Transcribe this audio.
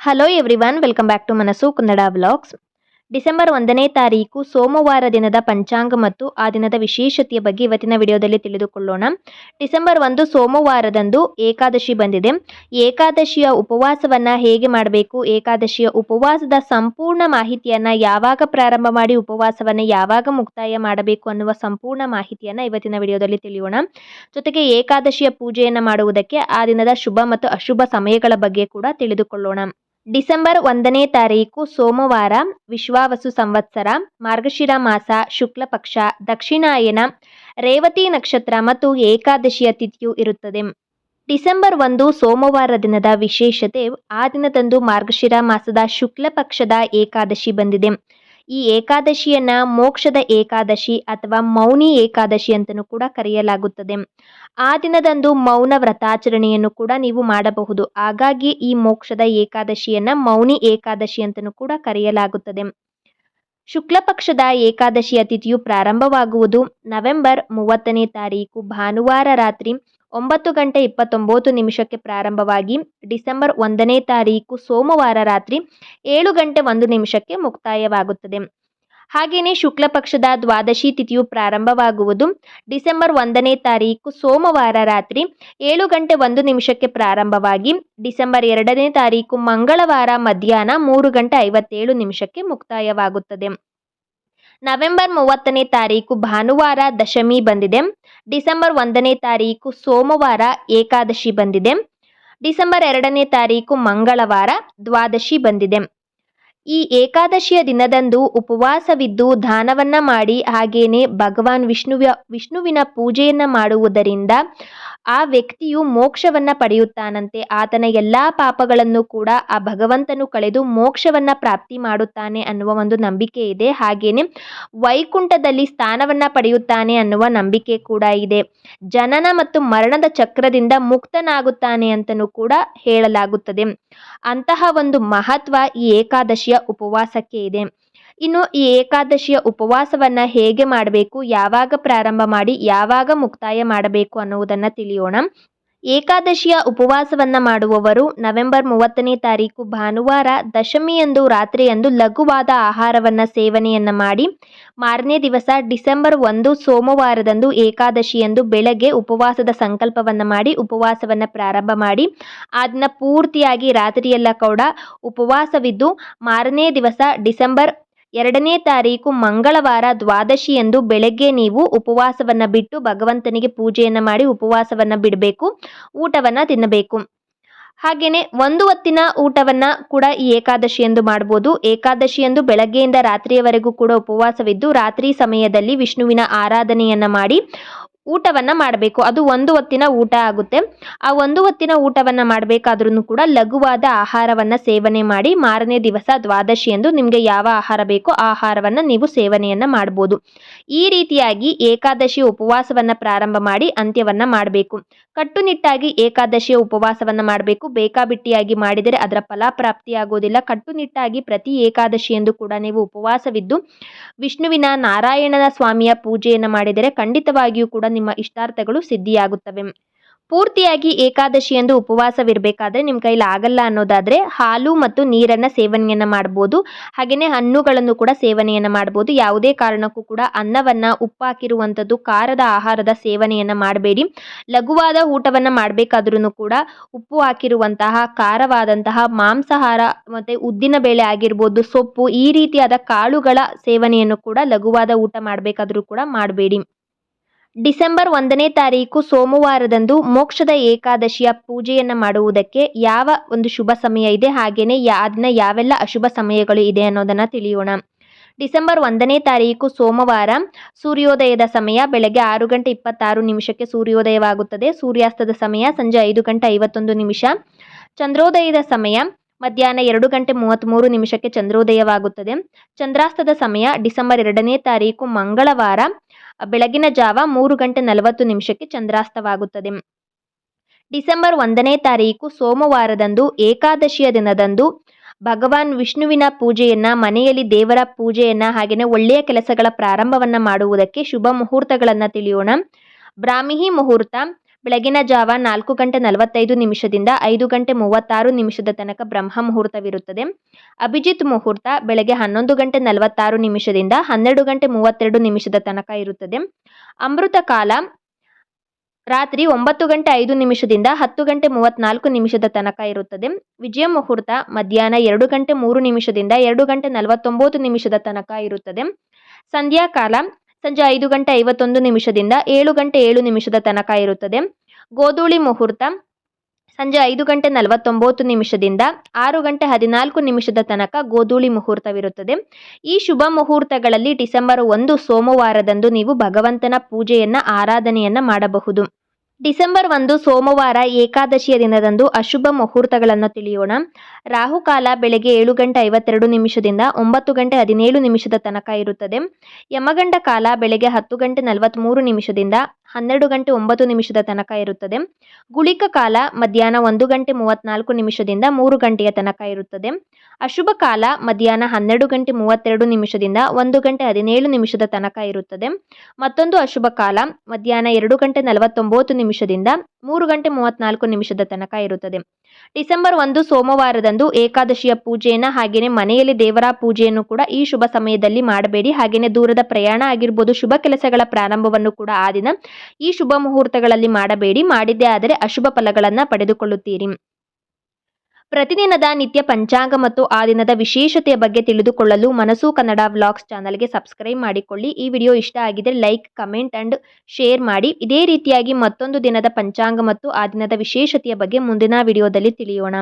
Hello everyone welcome back to Manassu Kannada vlogs December ಒಂದನೇ ತಾರೀಕು, ಸೋಮವಾರ ದಿನದ ಪಂಚಾಂಗ ಮತ್ತು ಆ ದಿನದ ವಿಶೇಷತೆಯ ಬಗ್ಗೆ ಇವತ್ತಿನ ವಿಡಿಯೋದಲ್ಲಿ ತಿಳಿದುಕೊಳ್ಳೋಣ. ಡಿಸೆಂಬರ್ ಒಂದು ಸೋಮವಾರದಂದು ಏಕಾದಶಿ ಬಂದಿದೆ. ಏಕಾದಶಿಯ ಉಪವಾಸವನ್ನ ಹೇಗೆ ಮಾಡಬೇಕು, ಏಕಾದಶಿಯ ಉಪವಾಸದ ಸಂಪೂರ್ಣ ಮಾಹಿತಿಯನ್ನ ಯಾವಾಗ ಪ್ರಾರಂಭ ಮಾಡಿ ಉಪವಾಸವನ್ನ ಯಾವಾಗ ಮುಕ್ತಾಯ ಮಾಡಬೇಕು ಅನ್ನುವ ಸಂಪೂರ್ಣ ಮಾಹಿತಿಯನ್ನ ಇವತ್ತಿನ ವಿಡಿಯೋದಲ್ಲಿ ತಿಳಿಯೋಣ. ಜೊತೆಗೆ ಏಕಾದಶಿಯ ಪೂಜೆಯನ್ನು ಮಾಡುವುದಕ್ಕೆ ಆ ದಿನದ ಶುಭ ಮತ್ತು ಅಶುಭ ಸಮಯಗಳ ಬಗ್ಗೆ ಕೂಡ ತಿಳಿದುಕೊಳ್ಳೋಣ. ಡಿಸೆಂಬರ್ ಒಂದನೇ ತಾರೀಕು ಸೋಮವಾರ ವಿಶ್ವಾವಸು ಸಂವತ್ಸರ, ಮಾರ್ಗಶಿರ ಮಾಸ, ಶುಕ್ಲ ಪಕ್ಷ, ದಕ್ಷಿಣಾಯನ, ರೇವತಿ ನಕ್ಷತ್ರ ಮತ್ತು ಏಕಾದಶಿಯ ತಿಥಿಯು ಇರುತ್ತದೆ. ಡಿಸೆಂಬರ್ ಒಂದು ಸೋಮವಾರ ದಿನದ ವಿಶೇಷತೆ, ಆ ದಿನದಂದು ಮಾರ್ಗಶಿರ ಮಾಸದ ಶುಕ್ಲ ಪಕ್ಷದ ಏಕಾದಶಿ ಬಂದಿದೆ. ಈ ಏಕಾದಶಿಯನ್ನ ಮೋಕ್ಷದ ಏಕಾದಶಿ ಅಥವಾ ಮೌನಿ ಏಕಾದಶಿ ಅಂತಲೂ ಕೂಡ ಕರೆಯಲಾಗುತ್ತದೆ. ಆ ದಿನದಂದು ಮೌನ ವ್ರತಾಚರಣೆಯನ್ನು ಕೂಡ ನೀವು ಮಾಡಬಹುದು. ಹಾಗಾಗಿ ಈ ಮೋಕ್ಷದ ಏಕಾದಶಿಯನ್ನ ಮೌನಿ ಏಕಾದಶಿ ಅಂತಲೂ ಕೂಡ ಕರೆಯಲಾಗುತ್ತದೆ. ಶುಕ್ಲ ಪಕ್ಷದ ಏಕಾದಶಿ ಅತಿಥಿಯು ಪ್ರಾರಂಭವಾಗುವುದು ನವೆಂಬರ್ ಮೂವತ್ತನೇ ತಾರೀಕು ಭಾನುವಾರ ರಾತ್ರಿ ಒಂಬತ್ತು ಗಂಟೆ ಇಪ್ಪತ್ತೊಂಬತ್ತು ನಿಮಿಷಕ್ಕೆ ಪ್ರಾರಂಭವಾಗಿ ಡಿಸೆಂಬರ್ ಒಂದನೇ ತಾರೀಕು ಸೋಮವಾರ ರಾತ್ರಿ ಏಳು ಗಂಟೆ ಒಂದು ನಿಮಿಷಕ್ಕೆ ಮುಕ್ತಾಯವಾಗುತ್ತದೆ. ಹಾಗೆಯೇ ಶುಕ್ಲ ಪಕ್ಷದ ದ್ವಾದಶಿ ತಿಥಿಯು ಪ್ರಾರಂಭವಾಗುವುದು ಡಿಸೆಂಬರ್ ಒಂದನೇ ತಾರೀಕು ಸೋಮವಾರ ರಾತ್ರಿ ಏಳು ಗಂಟೆ ಒಂದು ನಿಮಿಷಕ್ಕೆ ಪ್ರಾರಂಭವಾಗಿ ಡಿಸೆಂಬರ್ ಎರಡನೇ ತಾರೀಕು ಮಂಗಳವಾರ ಮಧ್ಯಾಹ್ನ ಮೂರು ಗಂಟೆ ಐವತ್ತೇಳು ನಿಮಿಷಕ್ಕೆ ಮುಕ್ತಾಯವಾಗುತ್ತದೆ. ನವೆಂಬರ್ ಮೂವತ್ತನೇ ತಾರೀಕು ಭಾನುವಾರ ದಶಮಿ ಬಂದಿದೆ. ಡಿಸೆಂಬರ್ ಒಂದನೇ ತಾರೀಕು ಸೋಮವಾರ ಏಕಾದಶಿ ಬಂದಿದೆ. ಡಿಸೆಂಬರ್ ಎರಡನೇ ತಾರೀಕು ಮಂಗಳವಾರ ದ್ವಾದಶಿ ಬಂದಿದೆ. ಈ ಏಕಾದಶಿಯ ದಿನದಂದು ಉಪವಾಸವಿದ್ದು ದಾನವನ್ನ ಮಾಡಿ ಹಾಗೇನೆ ಭಗವಾನ್ ವಿಷ್ಣುವ ವಿಷ್ಣುವಿನ ಪೂಜೆಯನ್ನು ಮಾಡುವುದರಿಂದ ಆ ವ್ಯಕ್ತಿಯು ಮೋಕ್ಷವನ್ನ ಪಡೆಯುತ್ತಾನಂತೆ ಆತನ ಎಲ್ಲಾ ಪಾಪಗಳನ್ನು ಕೂಡ ಆ ಭಗವಂತನು ಕಳೆದು ಮೋಕ್ಷವನ್ನ ಪ್ರಾಪ್ತಿ ಮಾಡುತ್ತಾನೆ ಅನ್ನುವ ಒಂದು ನಂಬಿಕೆ ಇದೆ. ಹಾಗೇನೆ ವೈಕುಂಠದಲ್ಲಿ ಸ್ಥಾನವನ್ನ ಪಡೆಯುತ್ತಾನೆ ಅನ್ನುವ ನಂಬಿಕೆ ಕೂಡ ಇದೆ. ಜನನ ಮತ್ತು ಮರಣದ ಚಕ್ರದಿಂದ ಮುಕ್ತನಾಗುತ್ತಾನೆ ಅಂತಲೂ ಕೂಡ ಹೇಳಲಾಗುತ್ತದೆ. ಅಂತಹ ಒಂದು ಮಹತ್ವ ಈ ಏಕಾದಶಿಯ ಉಪವಾಸಕ್ಕೆ ಇದೆ. ಇನ್ನು ಈ ಏಕಾದಶಿಯ ಉಪವಾಸವನ್ನ ಹೇಗೆ ಮಾಡಬೇಕು, ಯಾವಾಗ ಪ್ರಾರಂಭ ಮಾಡಿ, ಯಾವಾಗ ಮುಕ್ತಾಯ ಮಾಡಬೇಕು ಅನ್ನುವುದನ್ನು ತಿಳಿಯೋಣ. ಏಕಾದಶಿಯ ಉಪವಾಸವನ್ನ ಮಾಡುವವರು ನವೆಂಬರ್ ಮೂವತ್ತನೇ ತಾರೀಕು ಭಾನುವಾರ ದಶಮಿಯಂದು ರಾತ್ರಿಯಂದು ಲಘುವಾದ ಆಹಾರವನ್ನ ಸೇವನೆಯನ್ನು ಮಾಡಿ, ಮಾರನೇ ದಿವಸ ಡಿಸೆಂಬರ್ ಒಂದು ಸೋಮವಾರದಂದು ಏಕಾದಶಿಯಂದು ಬೆಳಗ್ಗೆ ಉಪವಾಸದ ಸಂಕಲ್ಪವನ್ನ ಮಾಡಿ, ಉಪವಾಸವನ್ನ ಪ್ರಾರಂಭ ಮಾಡಿ ಅದನ್ನ ಪೂರ್ತಿಯಾಗಿ ರಾತ್ರಿಯೆಲ್ಲ ಕೂಡ ಉಪವಾಸವಿದ್ದು ಮಾರನೇ ದಿವಸ ಡಿಸೆಂಬರ್ ಎರಡನೇ ತಾರೀಕು ಮಂಗಳವಾರ ದ್ವಾದಶಿಯಂದು ಬೆಳಗ್ಗೆ ನೀವು ಉಪವಾಸವನ್ನ ಬಿಟ್ಟು ಭಗವಂತನಿಗೆ ಪೂಜೆಯನ್ನು ಮಾಡಿ ಉಪವಾಸವನ್ನ ಬಿಡಬೇಕು, ಊಟವನ್ನ ತಿನ್ನಬೇಕು. ಹಾಗೆಯೇ ಒಂದು ಹೊತ್ತಿನ ಊಟವನ್ನ ಕೂಡ ಈ ಏಕಾದಶಿ ಎಂದು ಮಾಡ್ಬೋದು. ಏಕಾದಶಿ ಎಂದು ಬೆಳಗ್ಗೆಯಿಂದ ರಾತ್ರಿಯವರೆಗೂ ಕೂಡ ಉಪವಾಸವಿದ್ದು, ರಾತ್ರಿ ಸಮಯದಲ್ಲಿ ವಿಷ್ಣುವಿನ ಆರಾಧನೆಯನ್ನ ಮಾಡಿ ಊಟವನ್ನ ಮಾಡಬೇಕು. ಅದು ಒಂದು ಹೊತ್ತಿನ ಊಟ ಆಗುತ್ತೆ. ಆ ಒಂದು ಹೊತ್ತಿನ ಊಟವನ್ನ ಮಾಡಬೇಕಾದ್ರೂ ಕೂಡ ಲಘುವಾದ ಆಹಾರವನ್ನ ಸೇವನೆ ಮಾಡಿ ಮಾರನೇ ದಿವಸ ದ್ವಾದಶಿ ಎಂದು ನಿಮಗೆ ಯಾವ ಆಹಾರ ಬೇಕೋ ಆ ಆಹಾರವನ್ನ ನೀವು ಸೇವನೆಯನ್ನು ಮಾಡ್ಬೋದು. ಈ ರೀತಿಯಾಗಿ ಏಕಾದಶಿ ಉಪವಾಸವನ್ನ ಪ್ರಾರಂಭ ಮಾಡಿ ಅಂತ್ಯವನ್ನ ಮಾಡಬೇಕು. ಕಟ್ಟುನಿಟ್ಟಾಗಿ ಏಕಾದಶಿಯ ಉಪವಾಸವನ್ನ ಮಾಡಬೇಕು. ಬೇಕಾಬಿಟ್ಟಿಯಾಗಿ ಮಾಡಿದರೆ ಅದರ ಫಲ ಪ್ರಾಪ್ತಿಯಾಗೋದಿಲ್ಲ ಕಟ್ಟುನಿಟ್ಟಾಗಿ ಪ್ರತಿ ಏಕಾದಶಿ ಎಂದು ಕೂಡ ನೀವು ಉಪವಾಸವಿದ್ದು ವಿಷ್ಣುವಿನ ನಾರಾಯಣನ ಸ್ವಾಮಿಯ ಪೂಜೆಯನ್ನು ಮಾಡಿದರೆ ಖಂಡಿತವಾಗಿಯೂ ಕೂಡ ನಿಮ್ಮ ಇಷ್ಟಾರ್ಥಗಳು ಸಿದ್ಧಿಯಾಗುತ್ತವೆ. ಪೂರ್ತಿಯಾಗಿ ಏಕಾದಶಿ ಎಂದು ಉಪವಾಸವಿರಬೇಕಾದ್ರೆ ನಿಮ್ಮ ಕೈಲಿ ಆಗಲ್ಲ ಅನ್ನೋದಾದರೆ ಹಾಲು ಮತ್ತು ನೀರನ್ನು ಸೇವನೆಯನ್ನು ಮಾಡ್ಬೋದು. ಹಾಗೆಯೇ ಹಣ್ಣುಗಳನ್ನು ಕೂಡ ಸೇವನೆಯನ್ನು ಮಾಡ್ಬೋದು. ಯಾವುದೇ ಕಾರಣಕ್ಕೂ ಕೂಡ ಅನ್ನವನ್ನು ಉಪ್ಪಾಕಿರುವಂಥದ್ದು, ಖಾರದ ಆಹಾರದ ಸೇವನೆಯನ್ನು ಮಾಡಬೇಡಿ. ಲಘುವಾದ ಊಟವನ್ನು ಮಾಡಬೇಕಾದ್ರೂ ಕೂಡ ಉಪ್ಪು ಹಾಕಿರುವಂತಹ, ಖಾರವಾದಂತಹ ಮಾಂಸಾಹಾರ ಮತ್ತು ಉದ್ದಿನ ಬೇಳೆ ಆಗಿರ್ಬೋದು, ಸೊಪ್ಪು ಈ ರೀತಿಯಾದ ಕಾಳುಗಳ ಸೇವನೆಯನ್ನು ಕೂಡ ಲಘುವಾದ ಊಟ ಮಾಡಬೇಕಾದ್ರೂ ಕೂಡ ಮಾಡಬೇಡಿ. ಡಿಸೆಂಬರ್ ಒಂದನೇ ತಾರೀಕು ಸೋಮವಾರದಂದು ಮೋಕ್ಷದ ಏಕಾದಶಿಯ ಪೂಜೆಯನ್ನು ಮಾಡುವುದಕ್ಕೆ ಯಾವ ಒಂದು ಶುಭ ಸಮಯ ಇದೆ? ಹಾಗೆಯೇ ಅದನ್ನ ಯಾವೆಲ್ಲ ಅಶುಭ ಸಮಯಗಳು ಇದೆ ಅನ್ನೋದನ್ನು ತಿಳಿಯೋಣ. ಡಿಸೆಂಬರ್ ಒಂದನೇ ತಾರೀಕು ಸೋಮವಾರ ಸೂರ್ಯೋದಯದ ಸಮಯ, ಬೆಳಗ್ಗೆ ಆರು ಗಂಟೆ ಇಪ್ಪತ್ತಾರು ನಿಮಿಷಕ್ಕೆ ಸೂರ್ಯೋದಯವಾಗುತ್ತದೆ. ಸೂರ್ಯಾಸ್ತದ ಸಮಯ ಸಂಜೆ ಐದು ಗಂಟೆ ಐವತ್ತೊಂದು ನಿಮಿಷ. ಚಂದ್ರೋದಯದ ಸಮಯ ಮಧ್ಯಾಹ್ನ ಎರಡು ಗಂಟೆ ಮೂವತ್ತ್ಮೂರು ನಿಮಿಷಕ್ಕೆ ಚಂದ್ರೋದಯವಾಗುತ್ತದೆ. ಚಂದ್ರಾಸ್ತದ ಸಮಯ ಡಿಸೆಂಬರ್ ಎರಡನೇ ತಾರೀಕು ಮಂಗಳವಾರ ಬೆಳಗಿನ ಜಾವ ಮೂರು ಗಂಟೆ ನಲವತ್ತು ನಿಮಿಷಕ್ಕೆ ಚಂದ್ರಾಸ್ತವಾಗುತ್ತದೆ. ಡಿಸೆಂಬರ್ ಒಂದನೇ ತಾರೀಕು ಸೋಮವಾರದಂದು ಏಕಾದಶಿಯ ದಿನದಂದು ಭಗವಾನ್ ವಿಷ್ಣುವಿನ ಪೂಜೆಯನ್ನ, ಮನೆಯಲ್ಲಿ ದೇವರ ಪೂಜೆಯನ್ನ ಹಾಗೆಯೇ ಒಳ್ಳೆಯ ಕೆಲಸಗಳ ಪ್ರಾರಂಭವನ್ನ ಮಾಡುವುದಕ್ಕೆ ಶುಭ ಮುಹೂರ್ತಗಳನ್ನು ತಿಳಿಯೋಣ. ಬ್ರಾಹ್ಮಿ ಮುಹೂರ್ತ ಬೆಳಗಿನ ಜಾವ ನಾಲ್ಕು ಗಂಟೆ ನಲವತ್ತೈದು ನಿಮಿಷದಿಂದ ಐದು ಗಂಟೆ ಮೂವತ್ತಾರು ನಿಮಿಷದ ತನಕ ಬ್ರಹ್ಮ ಮುಹೂರ್ತವಿರುತ್ತದೆ. ಅಭಿಜಿತ್ ಮುಹೂರ್ತ ಬೆಳಗ್ಗೆ ಹನ್ನೊಂದು ಗಂಟೆ ನಲವತ್ತಾರು ನಿಮಿಷದಿಂದ ಹನ್ನೆರಡು ಗಂಟೆ ಮೂವತ್ತೆರಡು ನಿಮಿಷದ ತನಕ ಇರುತ್ತದೆ. ಅಮೃತ ಕಾಲ ರಾತ್ರಿ ಒಂಬತ್ತು ಗಂಟೆ ಐದು ನಿಮಿಷದಿಂದ ಹತ್ತು ಗಂಟೆ ಮೂವತ್ತ್ನಾಲ್ಕು ನಿಮಿಷದ ತನಕ ಇರುತ್ತದೆ. ವಿಜಯ ಮುಹೂರ್ತ ಮಧ್ಯಾಹ್ನ ಎರಡು ಗಂಟೆ ಮೂರು ನಿಮಿಷದಿಂದ ಎರಡು ಗಂಟೆ ನಲವತ್ತೊಂಬತ್ತು ನಿಮಿಷದ ತನಕ ಇರುತ್ತದೆ. ಸಂಧ್ಯಾಕಾಲ ಸಂಜೆ ಐದು ಗಂಟೆ ಐವತ್ತೊಂದು ನಿಮಿಷದಿಂದ ಏಳು ಗಂಟೆ ಏಳು ನಿಮಿಷದ ತನಕ ಇರುತ್ತದೆ. ಗೋಧೂಳಿ ಮುಹೂರ್ತ ಸಂಜೆ ಐದು ಗಂಟೆ ನಲವತ್ತೊಂಬತ್ತು ನಿಮಿಷದಿಂದ ಆರು ಗಂಟೆ ಹದಿನಾಲ್ಕು ನಿಮಿಷದ ತನಕ ಗೋಧೂಳಿ ಮುಹೂರ್ತವಿರುತ್ತದೆ. ಈ ಶುಭ ಮುಹೂರ್ತಗಳಲ್ಲಿ ಡಿಸೆಂಬರ್ ಒಂದು ಸೋಮವಾರದಂದು ನೀವು ಭಗವಂತನ ಪೂಜೆಯನ್ನು, ಆರಾಧನೆಯನ್ನು ಮಾಡಬಹುದು. ಡಿಸೆಂಬರ್ ಒಂದು ಸೋಮವಾರ ಏಕಾದಶಿಯ ದಿನದಂದು ಅಶುಭ ಮುಹೂರ್ತಗಳನ್ನು ತಿಳಿಯೋಣ. ರಾಹುಕಾಲ ಬೆಳಗ್ಗೆ ಏಳು ಗಂಟೆ ಐವತ್ತೆರಡು ನಿಮಿಷದಿಂದ ಒಂಬತ್ತು ಗಂಟೆ ಹದಿನೇಳು ನಿಮಿಷದ ತನಕ ಇರುತ್ತದೆ. ಯಮಗಂಡ ಕಾಲ ಬೆಳಗ್ಗೆ ಹತ್ತು ಗಂಟೆ ನಲವತ್ತ್ಮೂರು ನಿಮಿಷದಿಂದ ಹನ್ನೆರಡು ಗಂಟೆ ಒಂಬತ್ತು ನಿಮಿಷದ ತನಕ ಇರುತ್ತದೆ. ಗುಳಿಕ ಕಾಲ ಮಧ್ಯಾಹ್ನ ಒಂದು ಗಂಟೆ ಮೂವತ್ತ್ನಾಲ್ಕು ನಿಮಿಷದಿಂದ ಮೂರು ಗಂಟೆಯ ತನಕ ಇರುತ್ತದೆ. ಅಶುಭ ಕಾಲ ಮಧ್ಯಾಹ್ನ ಹನ್ನೆರಡು ಗಂಟೆ ಮೂವತ್ತೆರಡು ನಿಮಿಷದಿಂದ ಒಂದು ಗಂಟೆ ಹದಿನೇಳು ನಿಮಿಷದ ತನಕ ಇರುತ್ತದೆ. ಮತ್ತೊಂದು ಅಶುಭ ಕಾಲ ಮಧ್ಯಾಹ್ನ ಎರಡು ಗಂಟೆ ನಲವತ್ತೊಂಬತ್ತು ನಿಮಿಷದಿಂದ ಮೂರು ಗಂಟೆ ಮೂವತ್ತ್ನಾಲ್ಕು ನಿಮಿಷದ ತನಕ ಇರುತ್ತದೆ. ಡಿಸೆಂಬರ್ ಒಂದು ಸೋಮವಾರದಂದು ಏಕಾದಶಿಯ ಪೂಜೆಯನ್ನು ಹಾಗೆಯೇ ಮನೆಯಲ್ಲಿ ದೇವರ ಪೂಜೆಯನ್ನು ಕೂಡ ಈ ಶುಭ ಸಮಯದಲ್ಲಿ ಮಾಡಬೇಡಿ. ಹಾಗೆಯೇ ದೂರದ ಪ್ರಯಾಣ ಆಗಿರ್ಬೋದು, ಶುಭ ಕೆಲಸಗಳ ಪ್ರಾರಂಭವನ್ನು ಕೂಡ ಆ ದಿನ ಈ ಶುಭ ಮುಹೂರ್ತಗಳಲ್ಲಿ ಮಾಡಬೇಡಿ, ಮಾಡಿದ್ದೇ ಆದರೆ ಅಶುಭ ಫಲಗಳನ್ನು ಪಡೆದುಕೊಳ್ಳುತ್ತೀರಿ. ಪ್ರತಿದಿನದ ನಿತ್ಯ ಪಂಚಾಂಗ ಮತ್ತು ಆ ದಿನದ ವಿಶೇಷತೆಯ ಬಗ್ಗೆ ತಿಳಿದುಕೊಳ್ಳಲು ಮನಸ್ಸು ಕನ್ನಡ ವ್ಲಾಗ್ಸ್ ಚಾನಲ್ಗೆ ಸಬ್ಸ್ಕ್ರೈಬ್ ಮಾಡಿಕೊಳ್ಳಿ. ಈ ವಿಡಿಯೋ ಇಷ್ಟ ಆಗಿದ್ರೆ ಲೈಕ್, ಕಮೆಂಟ್ ಅಂಡ್ ಶೇರ್ ಮಾಡಿ. ಇದೇ ರೀತಿಯಾಗಿ ಮತ್ತೊಂದು ದಿನದ ಪಂಚಾಂಗ ಮತ್ತು ಆ ದಿನದ ವಿಶೇಷತೆಯ ಬಗ್ಗೆ ಮುಂದಿನ ವಿಡಿಯೋದಲ್ಲಿ ತಿಳಿಯೋಣ.